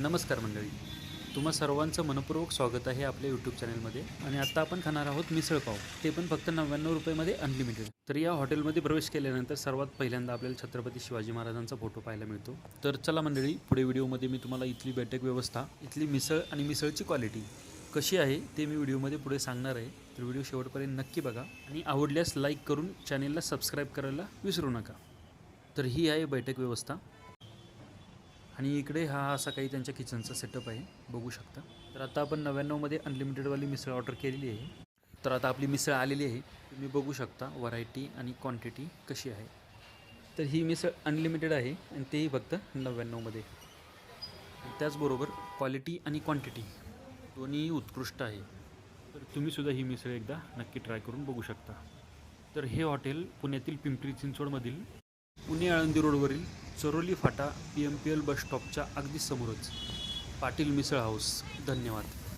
नमस्कार मंडळी. तुम्हा सर्वांचं मनपूर्वक स्वागत आहे आपल्या यूट्यूब चॅनलमध्ये आणि आता आपण खाणार आहोत मिसळपाव ते पण फक्त नव्याण्णव रुपयेमध्ये अनलिमिटेड तर या हॉटेलमध्ये प्रवेश केल्यानंतर सर्वात पहिल्यांदा आपल्याला छत्रपती शिवाजी महाराजांचा फोटो पाहायला मिळतो. तर चला मंडळी पुढे व्हिडिओमध्ये मी तुम्हाला इथली बैठक व्यवस्था इथली मिसळ आणि मिसळची क्वालिटी कशी आहे ते मी व्हिडिओमध्ये पुढे सांगणार आहे. तर व्हिडिओ शेवटपर्यंत नक्की बघा आणि आवडल्यास लाईक करून चॅनेलला सबस्क्राईब करायला विसरू नका. तर ही आहे बैठक व्यवस्था. आणि इकडे हा असा काही त्यांच्या किचनचा सेटअप आहे. बघू शकता. तर आता आपण नव्याण्णवमध्ये अनलिमिटेडवाली मिसळ ऑर्डर केलेली आहे. तर आता आपली मिसळ आलेली आहे. तुम्ही बघू शकता व्हरायटी आणि क्वांटिटी कशी आहे. तर ही मिसळ अनलिमिटेड आहे आणि तेही फक्त नव्याण्णवमध्ये. त्याचबरोबर क्वालिटी आणि क्वांटिटी दोन्ही उत्कृष्ट आहे. तर तुम्हीसुद्धा ही मिसळ एकदा नक्की ट्राय करून बघू शकता. तर हे हॉटेल पुण्यातील पिंपरी चिंचवडमधील पुणे आळंदी रोडवरील Charoli Phata P M P L bus स्टॉपच्या अगदी समोरच. पाटील मिसळ हाऊस. धन्यवाद.